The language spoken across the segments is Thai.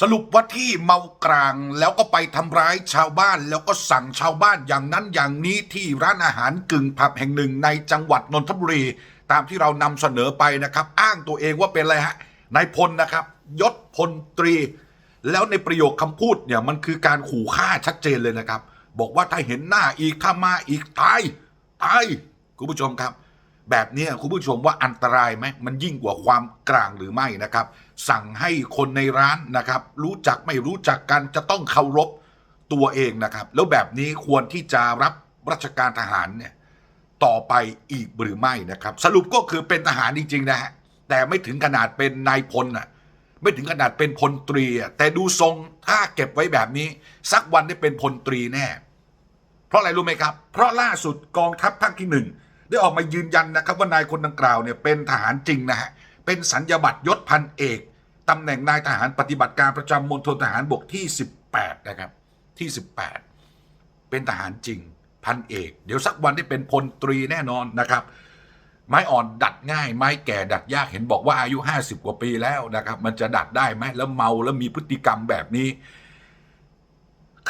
สรุปว่าที่เมากลางแล้วก็ไปทำร้ายชาวบ้านแล้วก็สั่งชาวบ้านอย่างนั้นอย่างนี้ที่ร้านอาหารกึ่งผับแห่งหนึ่งในจังหวัดนนทบุรี ตามที่เรานำเสนอไปนะครับ อ้างตัวเองว่าเป็นอะไรฮะนายพลนะครับ ยศพลตรี แล้วในประโยคคำพูดเนี่ยมันคือการขู่ฆ่าชัดเจนเลยนะครับ บอกว่าถ้าเห็นหน้าอีกถ้ามาอีกตายตายคุณผู้ชมครับ แบบนี้คุณผู้ชมว่าอันตรายไหมมันยิ่งกว่าความกลางหรือไม่นะครับ สั่งให้คนในร้านนะครับ รู้จักไม่รู้จักกันจะต้องเคารพตัวเองนะครับ แล้วแบบนี้ควรที่จะรับราชการทหารเนี่ยต่อไปอีกหรือไม่นะครับ สรุปก็คือเป็นทหารจริงๆนะฮะแต่ไม่ถึงขนาดเป็นนายพลน่ะไม่ถึงขนาดเป็นพลตรีแต่ดูทรงถ้าเก็บไว้แบบนี้ สักวันได้เป็นพลตรีแน่ เพราะอะไรรู้ไหมครับ เพราะล่าสุดกองทัพภาคที่หนึ่ง ได้ออกมายืนยันนะครับว่านายคนดังกล่าวเนี่ยเป็นทหารจริงนะฮะเป็นสัญญาบัตรยศพันเอกตำแหน่งนายทหารปฏิบัติการประจำมณฑลทหารบกที่ 18 นะครับ ที่ 18 เป็นทหารจริงพันเอก เดี๋ยวสักวันได้เป็นพลตรีแน่นอนนะครับ ไม้อ่อนดัดง่าย ไม้แก่ดัดยากเห็นบอกว่าอายุ 50 กว่าปีแล้วนะครับ มันจะดัดได้ไหมแล้วเมาแล้วมีพฤติกรรมแบบนี้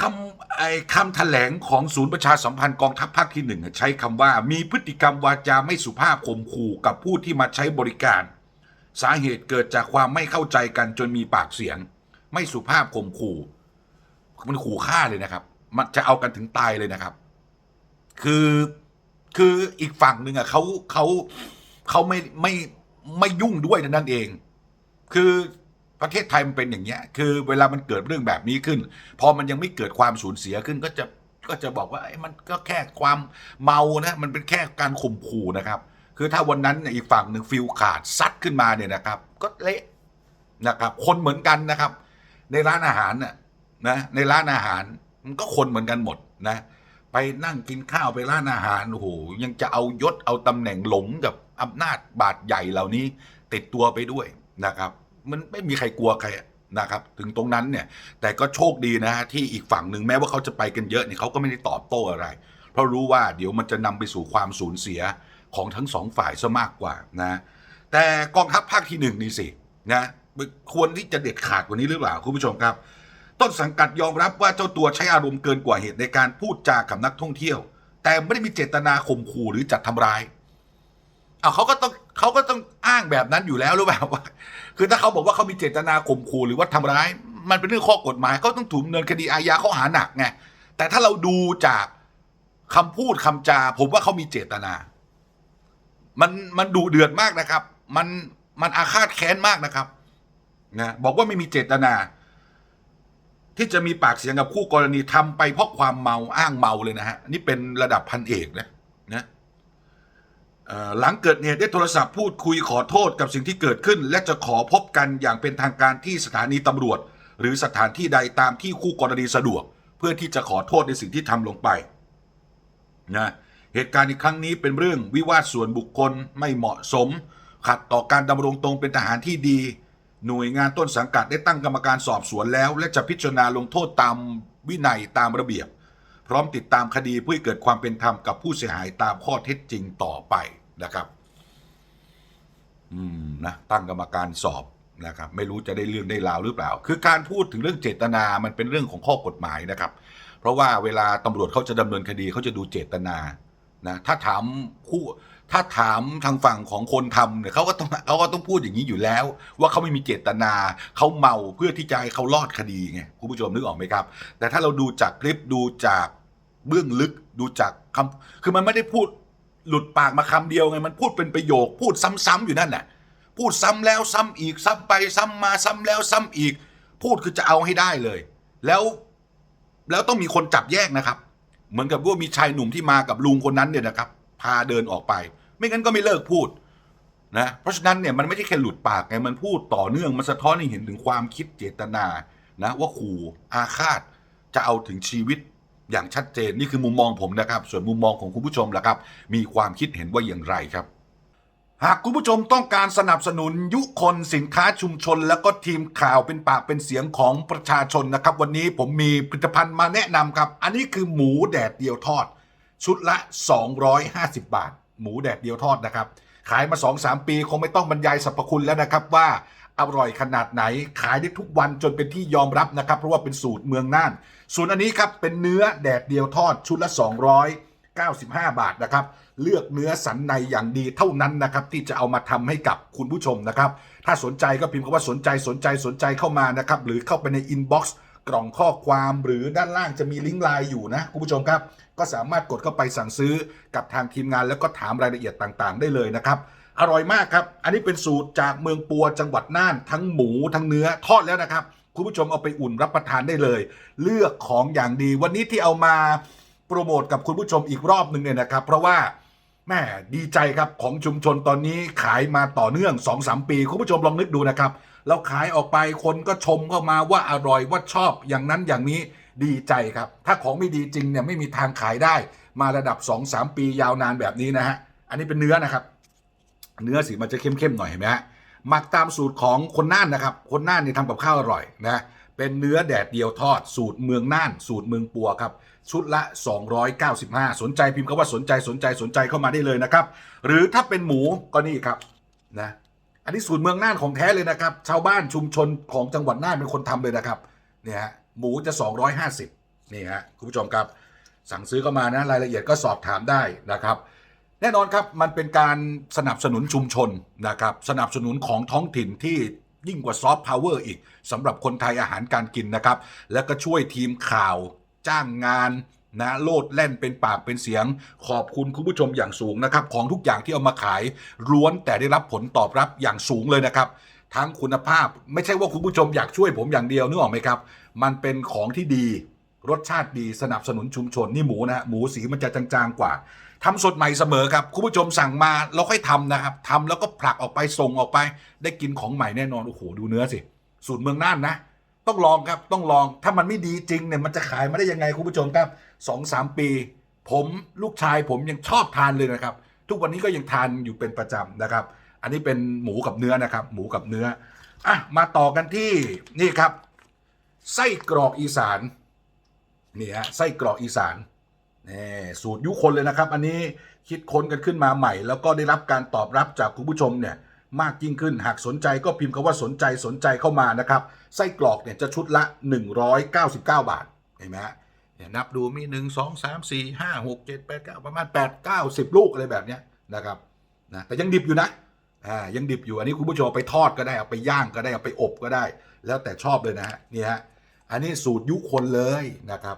คำไอ้คำแถลงของศูนย์ประชาสัมพันธ์กองทัพภาคที่หนึ่งใช้คำว่ามีพฤติกรรมวาจาไม่สุภาพข่มขู่กับผู้ที่มาใช้บริการ สาเหตุเกิดจากความไม่เข้าใจกันจนมีปากเสียง ไม่สุภาพข่มขู่มันขู่ฆ่าเลยนะครับ มันจะเอากันถึงตายเลยนะครับ คือคืออีกฝั่งหนึ่งอะเขาเขาเขาไม่ไม่ไม่ยุ่งด้วยนั่นเอง คือ ประเทศไทยมันเป็นอย่างเงี้ยคือเวลามันเกิดเรื่องแบบนี้ขึ้น พอมันยังไม่เกิดความสูญเสียขึ้นก็จะก็จะบอกว่ามันก็แค่ความเมานะมันเป็นแค่การข่มขู่นะครับ คือถ้าวันนั้นอีกฝั่งหนึ่งฟิลขาดซัดขึ้นมาเนี่ยนะครับ ก็เละนะครับ คนเหมือนกันนะครับ ในร้านอาหารน่ะนะในร้านอาหารมันก็คนเหมือนกันหมดนะ ไปนั่งกินข้าวไปร้านอาหารโอ้โหยังจะเอายศเอาตำแหน่งหลงกับอำนาจบาดใหญ่เหล่านี้ ติดตัวไปด้วยนะครับ มันไม่มีใครกลัวใครนะครับ ถึงตรงนั้นเนี่ย แต่ก็โชคดีนะฮะที่อีกฝั่งหนึ่งแม้ว่าเขาจะไปกันเยอะเนี่ยเขาก็ไม่ได้ตอบโต้อะไร เพราะรู้ว่าเดี๋ยวมันจะนำไปสู่ความสูญเสียของทั้งสองฝ่ายซะมากกว่านะ แต่กองทัพภาคที่หนึ่งนี่สินะควรที่จะเด็ดขาดกว่านี้หรือเปล่าคุณผู้ชมครับ ต้นสังกัดยอมรับว่าเจ้าตัวใช้อารมณ์เกินกว่าเหตุในการพูดจากับนักท่องเที่ยว แต่ไม่ได้มีเจตนาข่มขู่หรือจัดทำร้ายเอาเขาก็ต้องเขาก็ต้องางแบบนั้นอยู่แล้วหรือเปล่าว่าคือถ้าเขาบอกว่าเขามีเจตนาข่มขู่หรือว่าทำร้าย มันเป็นเรื่องข้อกฎหมายเขาต้องถูกดำเนินคดีอาญาข้อหาหนักไงแต่ถ้าเราดูจากคำพูดคำจา ผมว่าเขามีเจตนา มันมันดุเดือดมากนะครับ มันมันอาฆาตแค้นมากนะครับนะบอกว่าไม่มีเจตนา ที่จะมีปากเสียงกับคู่กรณีทำไปเพราะความเมาอ้างเมาเลยนะฮะนี่เป็นระดับพันเอกนะเหลังเกิดเหตุได้โทรศัพท์พูดคุยขอโทษกับสิ่งที่เกิดขึ้น และจะขอพบกันอย่างเป็นทางการที่สถานีตำรวจ หรือสถานที่ใดตามที่คู่กรณีสะดวก เพื่อที่จะขอโทษในสิ่งที่ทำลงไปนะเหตุการณ์ในครั้งนี้เป็นเรื่องวิวาทส่วนบุคคลไม่เหมาะสม ขัดต่อการดำรงตนเป็นทหารที่ดี หน่วยงานต้นสังกัดได้ตั้งกรรมการสอบสวนแล้ว และจะพิจารณาลงโทษตามวินัยตามระเบียบ พร้อมติดตามคดีเพื่อเกิดความเป็นธรรมกับผู้เสียหายตามข้อเท็จจริงต่อไป นะครับ อืมนะตั้งกรรมการสอบนะครับ ไม่รู้จะได้เรื่องได้ราวหรือเปล่า คือการพูดถึงเรื่องเจตนามันเป็นเรื่องของข้อกฎหมายนะครับ เพราะว่าเวลาตำรวจเขาจะดำเนินคดีเขาจะดูเจตนานะถ้าถามคู่ถ้าถามทางฝั่งของคนทำเนี่ยเขาก็ต้องเขาก็ต้องพูดอย่างนี้อยู่แล้ว ว่าเขาไม่มีเจตนาเขาเมาเพื่อที่จะให้เขารอดคดีไงคุณผู้ชมนึกออกไหมครับ แต่ถ้าเราดูจากคลิปดูจากเบื้องลึกดูจากคำคือมันไม่ได้พูด หลุดปากมาคำเดียวไงมันพูดเป็นประโยค พูดซ้ำๆอยู่นั่นน่ะพูดซ้ำแล้วซ้ำอีกซ้ำไปซ้ำมาซ้ำแล้วซ้ำอีก พูดคือจะเอาให้ได้เลย แล้วแล้วต้องมีคนจับแยกนะครับ เหมือนกับว่ามีชายหนุ่มที่มากับลุงคนนั้นเนี่ยนะครับ พาเดินออกไป ไม่งั้นก็ไม่เลิกพูดนะเพราะฉะนั้นเนี่ยมันไม่ใช่แค่หลุดปากไงมันพูดต่อเนื่องมันสะท้อนให้เห็นถึงความคิดเจตนานะว่าขู่อาฆาตจะเอาถึงชีวิต อย่างชัดเจนนี่คือมุมมองผมนะครับ ส่วนมุมมองของคุณผู้ชมล่ะครับ มีความคิดเห็นว่าอย่างไรครับ หากคุณผู้ชมต้องการสนับสนุนยุคนสินค้าชุมชน แล้วก็ทีมข่าวเป็นปากเป็นเสียงของประชาชนนะครับ วันนี้ผมมีผลิตภัณฑ์มาแนะนำครับ อันนี้คือหมูแดดเดียวทอด ชุดละ 250 บาท หมูแดดเดียวทอดนะครับขายมา 2-3 ปีคงไม่ต้องบรรยายสรรพคุณแล้วนะครับว่า อร่อยขนาดไหน ขายได้ทุกวันจนเป็นที่ยอมรับนะครับ เพราะว่าเป็นสูตรเมืองน่าน ส่วนอันนี้ครับเป็นเนื้อแดดเดียวทอดชุดละ 295 บาทนะครับ เลือกเนื้อสันในอย่างดีเท่านั้นนะครับ ที่จะเอามาทำให้กับคุณผู้ชมนะครับ ถ้าสนใจก็พิมพ์คำว่าสนใจสนใจสนใจเข้ามานะครับ หรือเข้าไปในอินบ็อกซ์กล่องข้อความหรือด้านล่างจะมีลิงก์ไลน์อยู่นะคุณผู้ชมครับ ก็สามารถกดเข้าไปสั่งซื้อกับทางทีมงานแล้วก็ถามรายละเอียดต่างๆ ได้เลยนะครับ อร่อยมากครับ อันนี้เป็นสูตรจากเมืองปัวจังหวัดน่าน ทั้งหมูทั้งเนื้อทอดแล้วนะครับ คุณผู้ชมเอาไปอุ่นรับประทานได้เลย เลือกของอย่างดี วันนี้ที่เอามาโปรโมทกับคุณผู้ชมอีกรอบหนึ่งเนี่ยนะครับ เพราะว่าแม่ดีใจครับของชุมชนตอนนี้ขายมาต่อเนื่อง2-3ปี คุณผู้ชมลองนึกดูนะครับเราขายออกไปคนก็ชมเข้ามาว่าอร่อยว่าชอบอย่างนั้นอย่างนี้ดีใจครับ ถ้าของไม่ดีจริงเนี่ยไม่มีทางขายได้ มาระดับ 2-3 ปียาวนานแบบนี้นะฮะอันนี้เป็นเนื้อนะครับ เนื้อสีมันจะเข้มๆหน่อยเห็นไหมฮะหมักตามสูตรของคนน่านนะครับ คนน่านนี่ทำกับข้าวอร่อยนะเป็นเนื้อแดดเดียวทอด สูตรเมืองน่าน สูตรเมืองปัวครับ ชุดละ 295 สนใจพิมพ์คำว่าสนใจสนใจสนใจเข้ามาได้เลยนะครับ หรือถ้าเป็นหมูก็นี่ครับนะอันนี้สูตรเมืองน่านของแท้เลยนะครับ ชาวบ้านชุมชนของจังหวัดน่านเป็นคนทำเลยนะครับเนี่ยฮะหมูจะ 250นี่ฮะคุณผู้ชมครับ สั่งซื้อเข้ามานะรายละเอียดก็สอบถามได้นะครับ แน่นอนครับมันเป็นการสนับสนุนชุมชนนะครับสนับสนุนของท้องถิ่นที่ยิ่งกว่าซอฟต์พาวเวอร์อีกสำหรับคนไทยอาหารการกินนะครับ แล้วก็ช่วยทีมข่าวจ้างงานนะโลดแล่นเป็นปากเป็นเสียง ขอบคุณคุณผู้ชมอย่างสูงนะครับ ของทุกอย่างที่เอามาขายล้วนแต่ได้รับผลตอบรับอย่างสูงเลยนะครับทั้งคุณภาพไม่ใช่ว่าคุณผู้ชมอยากช่วยผมอย่างเดียวนึกออกไหมครับ มันเป็นของที่ดี รสชาติดีสนับสนุนชุมชนนี่หมูนะฮะหมูสีมันจะจางๆกว่า ทำสดใหม่เสมอครับคุณผู้ชมสั่งมาเราค่อยทำนะครับทำแล้วก็ผลักออกไปส่งออกไป ได้กินของใหม่แน่นอนโอ้โหดูเนื้อสิสูตรเมืองน่านนะ ต้องลองครับต้องลองถ้ามันไม่ดีจริงเนี่ยมันจะขายมาได้ยังไงคุณผู้ชมครับสองสามปี ผมลูกชายผมยังชอบทานเลยนะครับ ทุกวันนี้ก็ยังทานอยู่เป็นประจำนะครับ อันนี้เป็นหมูกับเนื้อนะครับ หมูกับเนื้ออะมาต่อกันที่นี่ครับไส้กรอกอีสานนี่ฮะไส้กรอกอีสานนี่ สูตรยุคนเลยนะครับ อันนี้คิดค้นกันขึ้นมาใหม่ แล้วก็ได้รับการตอบรับจากคุณผู้ชมเนี่ยมากยิ่งขึ้นหากสนใจก็พิมพ์คำว่าสนใจสนใจเข้ามานะครับ ไส้กรอกเนี่ยจะชุดละ 199 บาทเห็นไหมฮะเนี่ยนับดูมี 1 2 3 4 5 6 7 8 9 ประมาณ 8 9 10 ลูกอะไรแบบเนี้ยนะครับนะแต่ยังดิบอยู่นะอ่ายังดิบอยู่อันนี้คุณผู้ชมไปทอดก็ได้เอาไปย่างก็ได้เอาไปอบก็ได้ แล้วแต่ชอบเลยนะฮะนี่ฮะอันนี้สูตรยุคนเลยนะครับ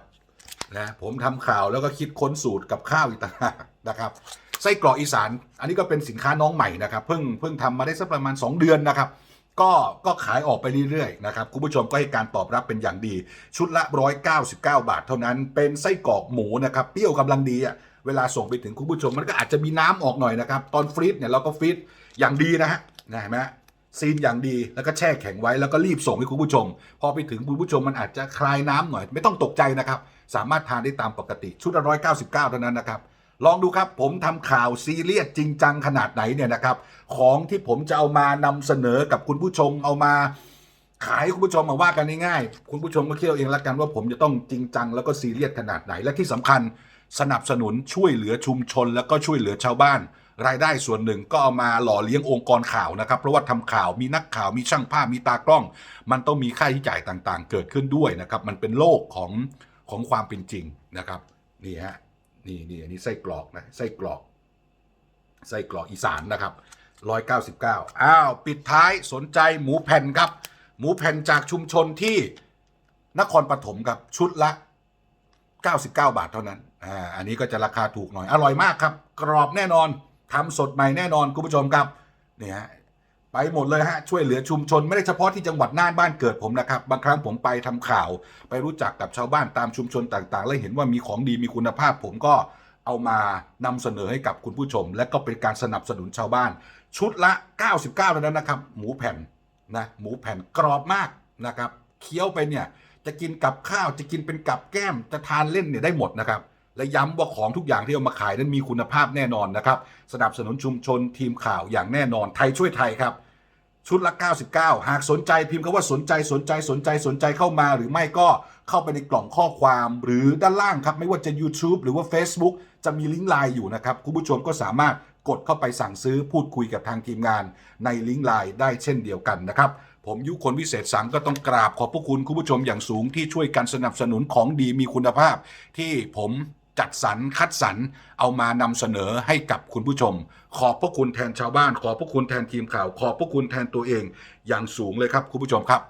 นะผมทำข่าวแล้วก็คิดค้นสูตรกับข้าวอีกต่างหากนะครับไส้กรอกอีสาน อันนี้ก็เป็นสินค้าน้องใหม่นะครับ เพิ่งเพิ่งทำมาได้สักประมาณ 2 เดือนนะครับ ก็ก็ขายออกไปเรื่อยๆนะครับคุณผู้ชมก็ให้การตอบรับเป็นอย่างดี ชุดละ 199 บาท เท่านั้นเป็นไส้กรอกหมูนะครับเปรี้ยวกำลังดีอะเวลาส่งไปถึงคุณผู้ชมมันก็อาจจะมีน้ำออกหน่อยนะครับตอนฟรีซเนี่ยเราก็ฟรีซอย่างดีนะฮะนะเห็นไหมฮะซีนอย่างดีแล้วก็แช่แข็งไว้แล้วก็รีบส่งให้คุณผู้ชม พอไปถึงคุณผู้ชมมันอาจจะคลายน้ำหน่อย ไม่ต้องตกใจนะครับ สามารถทานได้ตามปกติชุดละร้อยเก้าสิบเก้าเท่านั้นนะครับลองดูครับผมทำข่าวซีเรียสจริงจังขนาดไหนเนี่ยนะครับ ของที่ผมจะเอามานำเสนอกับคุณผู้ชมเอามาขายคุณผู้ชมมาว่ากันง่ายๆคุณผู้ชมก็คิดเอาเองละกันว่าผมจะต้องจริงจังแล้วก็ซีเรียสขนาดไหน และที่สำคัญสนับสนุนช่วยเหลือชุมชน แล้วก็ช่วยเหลือชาวบ้าน รายได้ส่วนหนึ่งก็เอามาหล่อเลี้ยงองค์กรข่าวนะครับ เพราะว่าทำข่าวมีนักข่าวมีช่างภาพมีตากล้อง มันต้องมีค่าใช้จ่ายต่างๆ เกิดขึ้นด้วยนะครับ มันเป็นโลกของ ของความเป็นจริงนะครับนี่ฮะนี่นี่อันนี้ไส้กรอกนะไส้กรอกไส้กรอกอีสานนะครับ199อ้าวปิดท้ายสนใจหมูแผ่นครับ หมูแผ่นจากชุมชนที่นครปฐมครับชุดละ 99 บาทเท่านั้นอ่าอันนี้ก็จะราคาถูกหน่อยอร่อยมากครับ กรอบแน่นอนทำสดใหม่แน่นอนคุณผู้ชมครับเนี่ยฮะ ไปหมดเลยฮะช่วยเหลือชุมชนไม่ได้เฉพาะที่จังหวัดน่านบ้านเกิดผมนะครับบางครั้งผมไปทำข่าว ไปรู้จักกับชาวบ้านตามชุมชนต่างๆ แล้วเห็นว่ามีของดีมีคุณภาพ ผมก็เอามานำเสนอให้กับคุณผู้ชม และก็เป็นการสนับสนุนชาวบ้าน ชุดละ 99เท่านั้นนะครับหมูแผ่นนะหมูแผ่นกรอบมากนะครับเคี้ยวไปเนี่ยจะกินกับข้าวจะกินเป็นกับแก้มจะทานเล่นเนี่ยได้หมดนะครับ และย้ำว่าของทุกอย่างที่เอามาขายนั้นมีคุณภาพแน่นอนนะครับ สนับสนุนชุมชนทีมข่าวอย่างแน่นอน ไทยช่วยไทยครับ ชุดละ 99 หากสนใจพิมพ์คำว่าสนใจสนใจสนใจสนใจเข้ามา หรือไม่ก็เข้าไปในกล่องข้อความ หรือด้านล่างครับ ไม่ว่าจะ YouTube หรือว่า Facebook จะมีลิงก์ไลน์อยู่นะครับ คุณผู้ชมก็สามารถกดเข้าไปสั่งซื้อพูดคุยกับทางทีมงาน ในลิงก์ไลน์ได้เช่นเดียวกันนะครับผมยุคนวิเศษสังก็ต้องกราบขอบพระคุณคุณผู้ชมอย่างสูงที่ช่วยกันสนับสนุนของดีมีคุณภาพ ที่ผม จัดสรรคัดสรรเอามานำเสนอให้กับคุณผู้ชม ขอบพระคุณแทนชาวบ้าน ขอบพระคุณแทนทีมข่าว ขอบพระคุณแทนตัวเอง อย่างสูงเลยครับคุณผู้ชมครับ